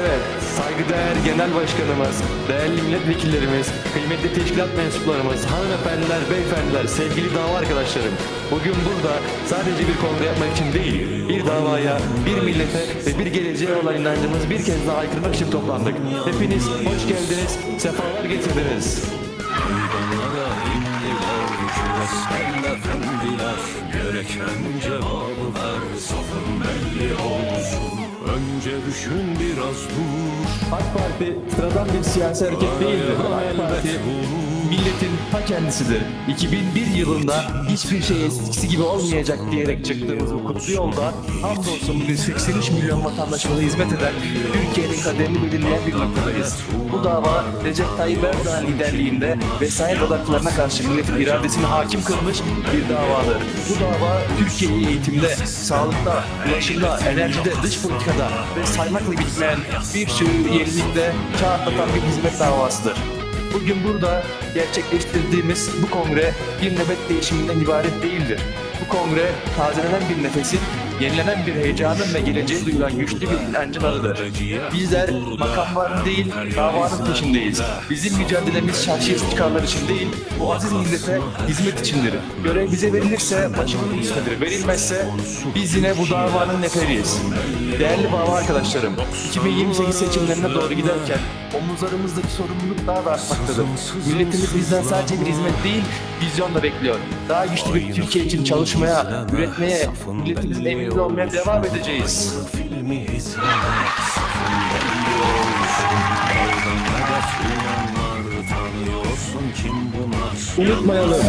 Evet, saygıdeğer genel başkanımız, değerli milletvekillerimiz, kıymetli teşkilat mensuplarımız, hanımefendiler, beyefendiler, sevgili dava arkadaşlarım. Bugün burada sadece bir kongre yapmak için değil, bir davaya, bir millete ve bir geleceğe olan inancımız bir kez daha aykırmak için toplandık. Hepiniz hoş geldiniz, sefalar getirdiniz. Meydanlara indiler küresel efendiler Gereken Önce düşün biraz dur AK Parti sıradan bir siyasi hareket değildir. AK Parti milletin ta kendisidir. 2001 yılında hiçbir şey eskisi gibi olmayacak diyerek çıktığımız bu kutlu yolda hamdolsun bugün 83 milyon vatandaşımıza hizmet eden Türkiye'nin kaderini belirleyen bir noktadayız. Bu dava Recep Tayyip Erdoğan liderliğinde vesayet odaklarına karşı milletin iradesini hakim kılmış bir davadır. Bu dava Türkiye'yi eğitimde, sağlıkta, ulaşımda, enerjide, dış politikada ve saymakla bitmeyen bir sürü yenilikte çağ atlatan bir hizmet davasıdır. Bugün burada gerçekleştirdiğimiz bu kongre bir nöbet değişiminden ibaret değildir. Bu kongre tazelenen bir nefesin, yenilenen bir heyecanın ve geleceğe duyulan güçlü bir inancın adıdır. Bizler makamların değil, davanın peşindeyiz. Bizim mücadelemiz şahsiyet çıkarlar için değil, bu aziz millete hizmet içindir. Görev bize verilirse başımızın üstündedir. Verilmezse biz yine bu davanın neferiyiz. Değerli dava arkadaşlarım, 2028 seçimlerine doğru giderken omuzlarımızdaki sorumluluk daha da artmaktadır. Milletimiz bizden sadece bir hizmet değil, vizyon da bekliyor. Daha güçlü bir Türkiye için çalışmaya, üretmeye, milletimizin emrinde olmaya devam edeceğiz. Unutmayalım,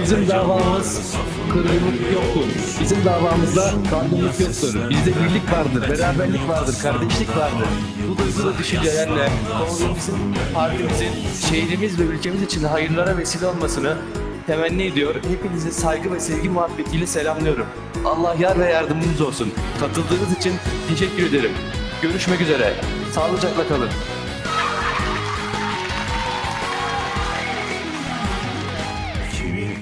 bizim davamız kırgınlık yoktur. Bizim davamızda kandırlık yoktur. Bizde birlik vardır, beraberlik vardır, kardeşlik vardır. Bu duygu ve düşüncelerle kongremizin, partimizin, şehrimiz ve ülkemiz için hayırlara vesile olmasını temenni ediyor. Hepinizi saygı ve sevgi muhabbetiyle selamlıyorum. Allah yar ve yardımınız olsun. Katıldığınız için teşekkür ederim. Görüşmek üzere. Sağlıcakla kalın. Kimi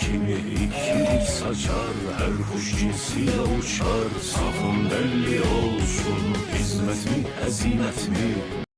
kimi ikilik saçar Her kuş cinsiyle uçar, safın belli olsun Hizmet mi, hezimet mi,